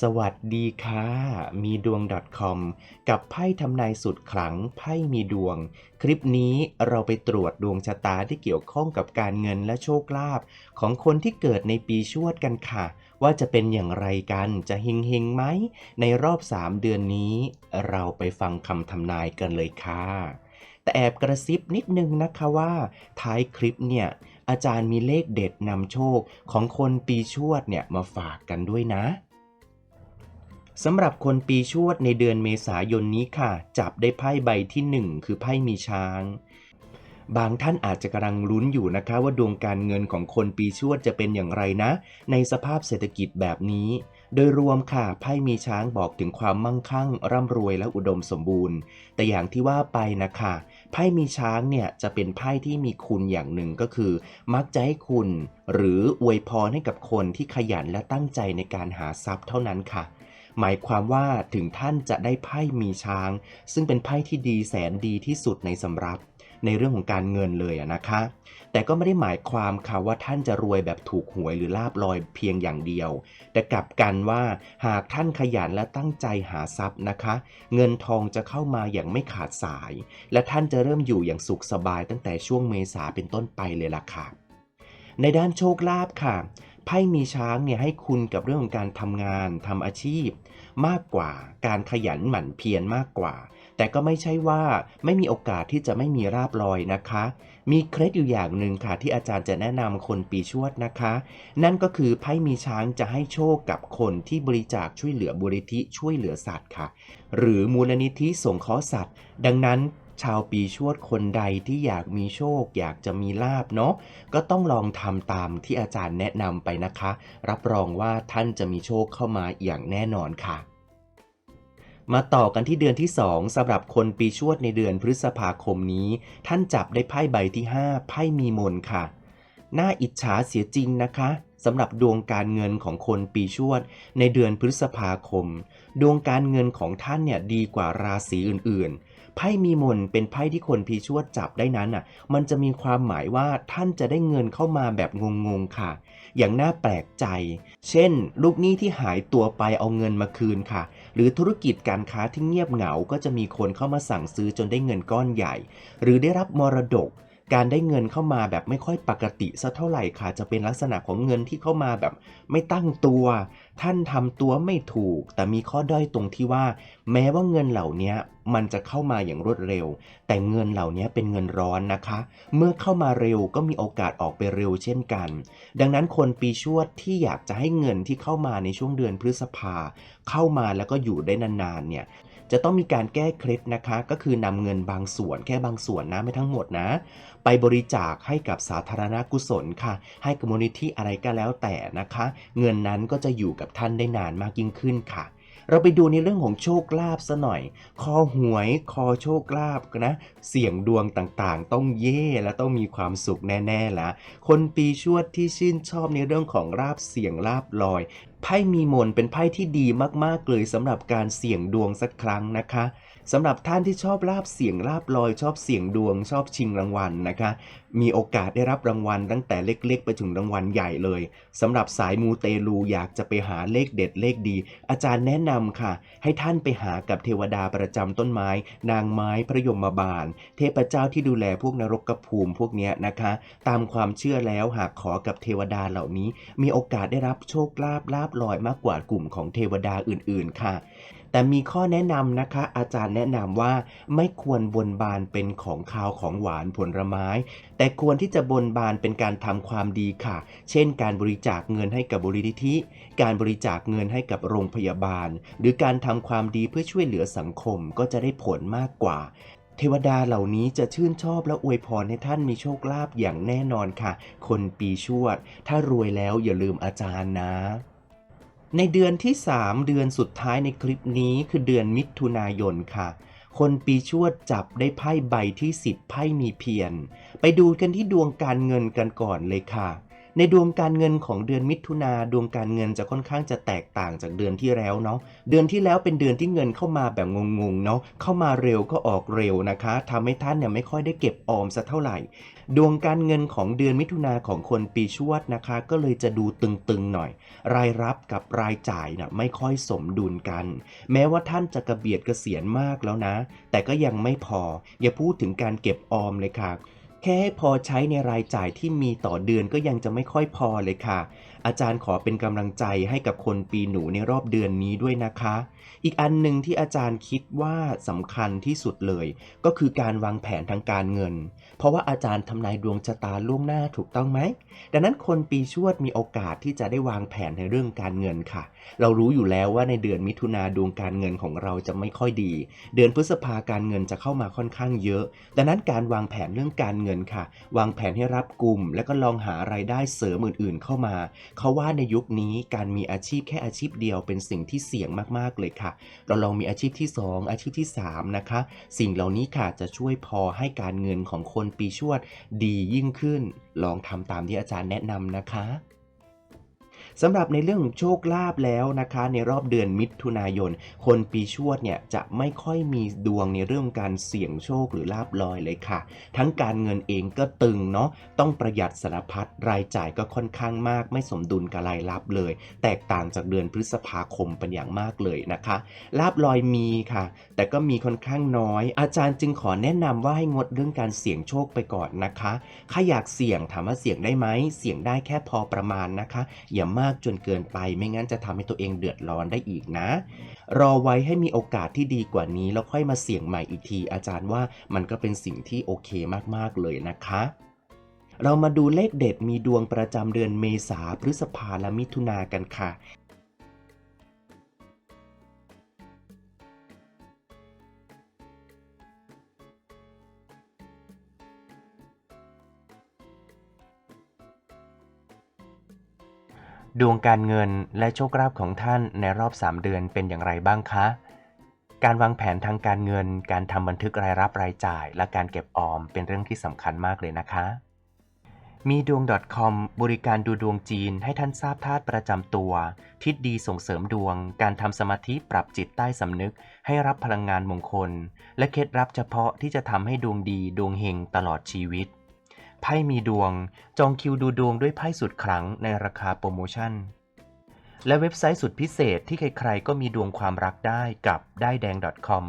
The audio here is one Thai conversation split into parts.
สวัสดีค่ะ มีดวง .com กับไพ่ทำนายสุดขลังไพ่มีดวง คลิปนี้เราไปตรวจดวงชะตาที่เกี่ยวข้องกับการเงินและโชคลาภของคนที่เกิดในปีชวดกันค่ะ ว่าจะเป็นอย่างไรกันจะเฮงเฮงไหม ในรอบ 3 เดือนนี้ เราไปฟังคำทำนายกันเลยค่ะ แต่แอบกระซิบนิดนึงนะคะว่า ท้ายคลิปเนี่ยอาจารย์มีเลขเด็ดนำโชคของคนปีชวดเนี่ยมาฝากกันด้วยนะ สำหรับคนปีชวดในเดือนเมษายนนี้ค่ะ จับได้ไพ่ใบที่หนึ่งคือไพ่มีช้าง บางท่านอาจจะกำลังลุ้นอยู่นะคะว่าดวงการเงินของคนปีชวดจะเป็นอย่างไรนะ ในสภาพเศรษฐกิจแบบนี้ โดยรวมค่ะไพ่มีช้างบอกถึงความมั่งคั่ง ร่ำรวยและอุดมสมบูรณ์ แต่อย่างที่ว่าไปนะคะไพ่มีช้างเนี่ยจะเป็นไพ่ที่มีคุณอย่างหนึ่งก็คือ มักจะให้คุณ หรืออวยพรให้กับคนที่ขยันและตั้งใจในการหาทรัพย์เท่านั้นค่ะ หมายความว่าถึงท่านจะได้ไพ่มีช้าง ซึ่งเป็นไพ่ที่ดีแสนดีที่สุดในสำรับ ในเรื่องของการเงินเลยนะคะ แต่ก็ไม่ได้หมายความค่ะว่าท่านจะรวยแบบถูกหวยหรือลาบลอยเพียงอย่างเดียว แต่กลับกันว่าหากท่านขยันและตั้งใจหาทรัพย์นะคะ เงินทองจะเข้ามาอย่างไม่ขาดสาย และท่านจะเริ่มอยู่อย่างสุขสบายตั้งแต่ช่วงเมษาเป็นต้นไปเลยล่ะค่ะในด้านโชคลาภค่ะ ไพ่มีช้างเนี่ยให้คุณกับเรื่องของการทำงานทำอาชีพ มากกว่าการขยันหมั่นเพียรมากกว่า แต่ก็ไม่ใช่ว่าไม่มีโอกาสที่จะไม่มีราบลอยนะคะ มีเคล็ดอยู่อย่างหนึ่งค่ะ ที่อาจารย์จะแนะนำคนปีชวดนะคะ นั่นก็คือไพ่มีช้างจะให้โชคกับคนที่บริจาคช่วยเหลือบุริธิช่วยเหลือสัตว์ค่ะ หรือมูลนิธิสงเคราะห์สัตว์ ดังนั้น ชาวปีชวดคนใดที่อยากมีโชค อยากจะมีลาบเนาะก็ต้องลองทำตามที่อาจารย์แนะนำไปนะคะ รับรองว่าท่านจะมีโชคเข้ามาอย่างแน่นอนค่ะมาต่อกันที่เดือนที่ 2สำหรับคนปีชวดในเดือนพฤษภาคมนี้ ท่านจับได้ไพ่ใบที่ 5 ไพ่มีมนค่ะ น่าอิจฉาเสียจริงนะคะ สำหรับดวงการเงินของคนปีชวด ในเดือนพฤษภาคม ดวงการเงินของท่านเนี่ยดีกว่าราศีอื่นๆ ไพ่มีมนเป็นไพ่ที่คนปีชวดจับได้นั้นอะ มันจะมีความหมายว่าท่านจะได้เงินเข้ามาแบบงงๆค่ะ อย่างน่าแปลกใจ เช่น ลูกหนี้ที่หายตัวไปเอาเงินมาคืนค่ะ หรือธุรกิจการค้าที่เงียบเหงาก็จะมีคนเข้ามาสั่งซื้อจนได้เงินก้อนใหญ่ หรือได้รับมรดก การได้เงินเข้ามาแบบไม่ค่อยปกติสักเท่าไหร่ค่ะ จะเป็นลักษณะของเงินที่เข้ามาแบบไม่ตั้งตัว ท่านทำตัวไม่ถูก แต่มีข้อด้อยตรงที่ว่า แม้ว่าเงินเหล่านี้มันจะเข้ามาอย่างรวดเร็ว แต่เงินเหล่านี้เป็นเงินร้อนนะคะ เมื่อเข้ามาเร็วก็มีโอกาสออกไปเร็วเช่นกัน ดังนั้นคนปีชวดที่อยากจะให้เงินที่เข้ามาในช่วงเดือนพฤษภาเข้ามาแล้วก็อยู่ได้นานๆเนี่ย จะต้องมีการแก้เคล็ดนะคะ ก็คือนำเงินบางส่วนแค่บางส่วนนะไม่ทั้งหมดนะ ไปบริจาคให้กับสาธารณกุศลค่ะ ให้กับมูลนิธิอะไรก็แล้วแต่นะคะ เงินนั้นก็จะอยู่กับท่านได้นานมากยิ่งขึ้นค่ะ เราไปดูในเรื่องของโชคลาภซะหน่อย คอหวยคอโชคลาภนะ เสี่ยงดวงต่างๆ ต้องเย่และต้องมีความสุขแน่ๆละคนปีชวดที่ชื่นชอบในเรื่องของลาบเสี่ยงลาบลอยไพ่มีมนเป็นไพ่ที่ดีมากๆเลยสำหรับการเสี่ยงดวงสักครั้งนะคะ สำหรับท่านที่ชอบลาบเสียงลาบลอย ชอบเสียงดวง ชอบชิงรางวัลนะคะ มีโอกาสได้รับรางวัลตั้งแต่เล็ก ๆ ไปถึงรางวัลใหญ่เลยสำหรับสายมูเตลูอยากจะไปหาเลขเด็ดเลขดี อาจารย์แนะนำค่ะ ให้ท่านไปหากับเทวดาประจำต้นไม้ นางไม้พระยมบาล เทพเจ้าที่ดูแลพวกนรกกระภูมิพวกนี้นะคะ ตามความเชื่อแล้วหากขอกับเทวดาเหล่านี้ มีโอกาสได้รับโชคลาภลาบลอยมากกว่ากลุ่มของเทวดาอื่นๆค่ะ แต่มีข้อแนะนำนะคะ อาจารย์แนะนำว่าไม่ควรบนบานเป็นของคาวของหวานผลไม้ แต่ควรที่จะบนบานเป็นการทำความดีค่ะ เช่น การบริจาคเงินให้กับบุริธิ การบริจาคเงินให้กับโรงพยาบาล หรือการทำความดีเพื่อช่วยเหลือสังคมก็จะได้ผลมากกว่าเทวดาเหล่านี้จะชื่นชอบและอวยพรให้ท่านมีโชคลาภอย่างแน่นอนค่ะ คนปีชวด ถ้ารวยแล้วอย่าลืมอาจารย์นะ ในเดือนที่ 3 เดือนสุดท้ายในคลิปนี้คือเดือนมิถุนายนค่ะ คนปีชวดจับได้ไพ่ใบที่ 10 ไพ่มีเพียน ไปดูกันที่ดวงการเงินกันก่อนเลยค่ะ ในดวงการเงินของเดือนมิถุนาดวงการเงินจะค่อนข้างจะแตกต่างจากเดือนที่แล้วเนาะเดือนที่แล้วเป็นเดือนที่เงินเข้ามาแบบงงๆเนาะเข้ามาเร็วก็ออกเร็วนะคะทำให้ท่านเนี่ยไม่ค่อยได้เก็บออมสักเท่าไหร่ ดวงการเงินของเดือนมิถุนาของคนปีชวดนะคะ ก็เลยจะดูตึงๆหน่อย รายรับกับรายจ่ายน่ะไม่ค่อยสมดุลกัน แม้ว่าท่านจะกระเบียดกระเสียนมากแล้วนะ แต่ก็ยังไม่พออย่าพูดถึงการเก็บออมเลยค่ะ แค่ให้พอใช้ในรายจ่ายที่มีต่อเดือนก็ยังจะไม่ค่อยพอเลยค่ะ อาจารย์ขอเป็นกำลังใจให้กับคนปีหนูในรอบเดือนนี้ด้วยนะคะ อีกอันหนึ่งที่อาจารย์คิดว่าสำคัญที่สุดเลย ก็คือการวางแผนทางการเงิน เพราะว่าอาจารย์ทำนายดวงชะตาล่วงหน้าถูกต้องไหม ดังนั้นคนปีชวดมีโอกาสที่จะได้วางแผนในเรื่องการเงินค่ะ เรารู้อยู่แล้วว่าในเดือนมิถุนาดวงการเงินของเราจะไม่ค่อยดี เดือนพฤษภาการเงินจะเข้ามาค่อนข้างเยอะ ดังนั้นการวางแผนเรื่องการเงินค่ะ วางแผนให้รับกลุ่ม แล้วก็ลองหาไรายได้เสริมอื่นๆเข้ามา เขาว่าในยุคนี้การมีอาชีพแค่อาชีพเดียวเป็นสิ่งที่เสี่ยงมากๆเลยค่ะ เราลองมีอาชีพที่ 2 อาชีพที่ 3 นะคะ สิ่งเหล่านี้ค่ะจะช่วยพอให้การเงินของคนปีชวดดียิ่งขึ้น ลองทำตามที่อาจารย์แนะนำนะคะ สำหรับในเรื่องของโชคลาภแล้วนะคะ ในรอบเดือนมิถุนายน คนปีชวดเนี่ยจะไม่ค่อยมีดวงในเรื่องการเสี่ยงโชคหรือลาบลอยเลยค่ะ ทั้งการเงินเองก็ตึงเนาะต้องประหยัดสารพัดรายจ่ายก็ค่อนข้างมาก ไม่สมดุลกับรายรับเลย แตกต่างจากเดือนพฤษภาคมเป็นอย่างมากเลยนะคะลาบลอยมีค่ะ แต่ก็มีค่อนข้างน้อย อาจารย์จึงขอแนะนำว่าให้งดเรื่องการเสี่ยงโชคไปก่อนนะคะถ้าอยากเสี่ยงถามว่าเสี่ยงได้ไหมเสี่ยงได้แค่พอประมาณนะคะอย่ามากากจนเกินไป ไม่งั้นจะทำให้ตัวเองเดือดร้อนได้อีกนะ รอไว้ให้มีโอกาสที่ดีกว่านี้ แล้วค่อยมาเสี่ยงใหม่อีกที อาจารย์ว่ามันก็เป็นสิ่งที่โอเคมากๆเลยนะคะเรามาดูเลขเด็ดมีดวงประจำเดือนเมษาพฤษภาและมิถุนากันค่ะ ดวงการเงินและโชคลาภของท่านในรอบ 3 เดือนเป็นอย่างไรบ้างคะ การวางแผนทางการเงิน การทำบันทึกรายรับรายจ่าย และการเก็บออมเป็นเรื่องที่สำคัญมากเลยนะคะ มีดวง .com บริการดูดวงจีนให้ท่านทราบธาตุประจำตัว ทิศดีส่งเสริมดวง การทำสมาธิปรับจิตใต้สำนึก ให้รับพลังงานมงคล และเคล็ดลับเฉพาะที่จะทำให้ดวงดีดวงเฮงตลอดชีวิต ไพ่มีดวง จองคิวดูดวงด้วยไพ่สุดขลังในราคาโปรโมชั่น และเว็บไซต์สุดพิเศษที่ใครๆก็มีดวงความรักได้กับได้แดง .com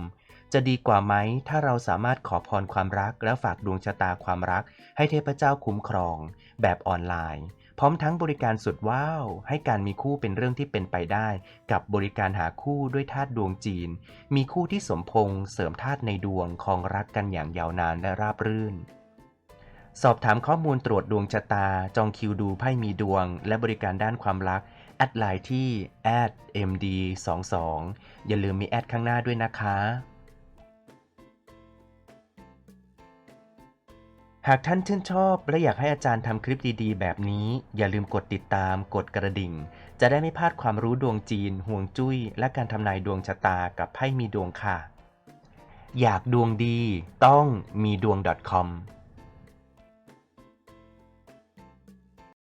จะดีกว่าไหมถ้าเราสามารถขอพรความรัก และฝากดวงชะตาความรัก ให้เทพเจ้าคุ้มครอง แบบออนไลน์ พร้อมทั้งบริการสุดว้าว ให้การมีคู่เป็นเรื่องที่เป็นไปได้ กับบริการหาคู่ด้วยธาตุดวงจีน มีคู่ที่สมพงษ์เสริมธาตุในดวงคองรักกันอย่างยาวนานและราบรื่น สอบถามข้อมูลตรวจดวงชะตา จองคิวดูไพ่มีดวง และบริการด้านความรัก แอดไลน์ที่ @md22 อย่าลืมมีแอดข้างหน้าด้วยนะคะ หากท่านชื่นชอบและอยากให้อาจารย์ทำคลิปดีๆ แบบนี้ อย่าลืมกดติดตาม กดกระดิ่ง จะได้ไม่พลาดความรู้ดวงจีน ห่วงจุ้ย และการทำนายดวงชะตากับไพ่มีดวงค่ะ อยากดวงดีต้องมีดวง .com